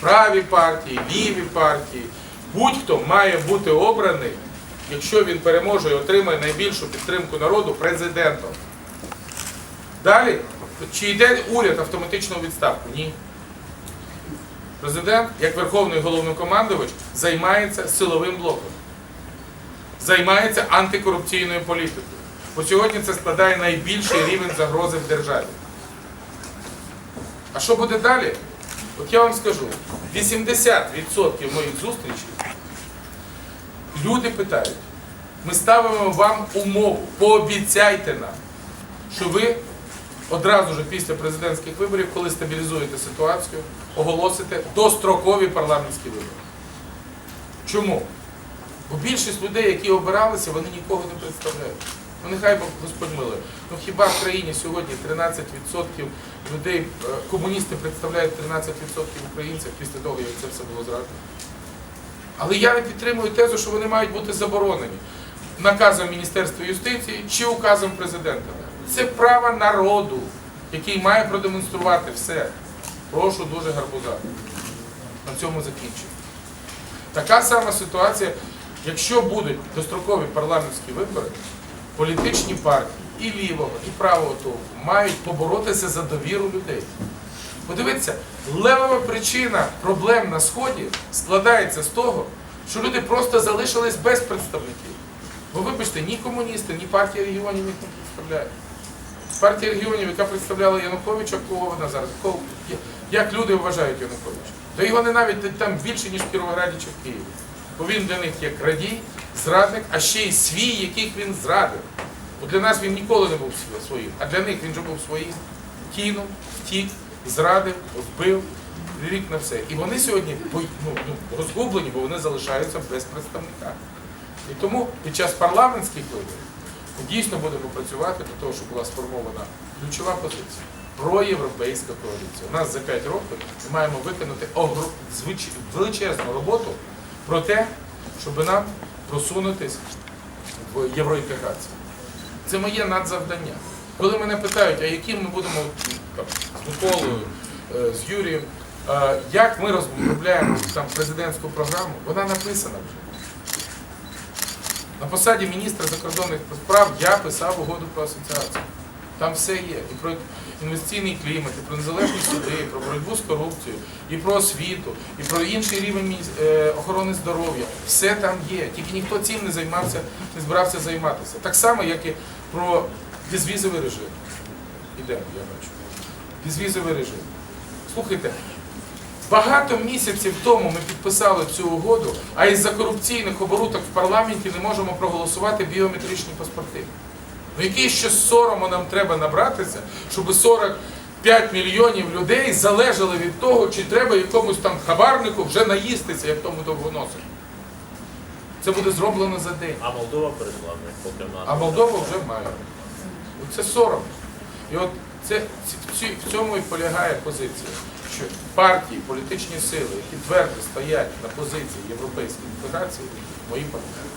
праві партії, ліві партії. Будь-хто має бути обраний, якщо він переможе і отримає найбільшу підтримку народу президентом. Далі, чи йде уряд автоматично у відставку? Ні. Президент, як верховний головнокомандувач, займається силовим блоком, займається антикорупційною політикою. Бо сьогодні це складає найбільший рівень загрози в державі. А що буде далі? От я вам скажу, 80% моїх зустрічей люди питають, ми ставимо вам умову, пообіцяйте нам, що ви одразу ж після президентських виборів, коли стабілізуєте ситуацію, оголосите дострокові парламентські вибори. Чому? Бо більшість людей, які обиралися, вони нікого не представляють. Ну нехай Бог Господь милує. Ну хіба в країні сьогодні 13% людей, е, комуністи представляють 13% українців після того, як це все було зраджено? Але я не підтримую тезу, що вони мають бути заборонені наказом Міністерства юстиції чи указом президента. Це право народу, який має продемонструвати все. Прошу дуже гарбуза. На цьому закінчую. Така сама ситуація, якщо будуть дострокові парламентські вибори, політичні партії і лівого, і правого толку мають поборотися за довіру людей. Подивіться, левова причина проблем на Сході складається з того, що люди просто залишились без представників. Бо вибачте, ні комуністи, ні партія регіонів їх не представляють. Партія регіонів, яка представляла Януковича, кого вона зараз? Кого- Як люди вважають Януковича? То його не навіть там більше, ніж в Кіровограді чи в Києві. Бо він для них є крадій, зрадник, а ще й свій, яких він зрадив. Бо для нас він ніколи не був своїм, а для них він же був своїм. Кинув, втік, зрадив, вбив, рік на все. І вони сьогодні ну, ну, розгублені, бо вони залишаються без представника. І тому під час парламентських виборів ми дійсно будемо працювати для того, щоб була сформована ключова позиція. Проєвропейська коаліція. У нас за 5 років ми маємо виконати величезну роботу про те, щоб нам просунутися в євроінтеграцію. Це моє надзавдання. Коли мене питають, а яким ми будемо там, з Миколою, е, з Юрієм, е, як ми розробляємо там президентську програму, вона написана вже. На посаді міністра закордонних справ я писав угоду про асоціацію. Там все є. І про інвестиційний клімат, і про незалежні суди, і про боротьбу з корупцією, і про освіту, і про інший рівень е, охорони здоров'я. Все там є. Тільки ніхто цим не займався, не збирався займатися. Так само, як і про безвізовий режим. Ідемо, я бачу. Безвізовий режим. Слухайте, Багато місяців тому ми підписали цю угоду, а із-за корупційних оборудок в парламенті не можемо проголосувати біометричні паспорти. Ну який ще сорому нам треба набратися, щоб 45 мільйонів людей залежали від того, чи треба якомусь там хабарнику вже наїстися, як тому довгоносику. Це буде зроблено за день. А Молдова перейшла поки нас. А Молдова вже має. Це сором. І от це, в цьому і полягає позиція, що партії, політичні сили, які твердо стоять на позиції європейської інтеграції, мої партнери.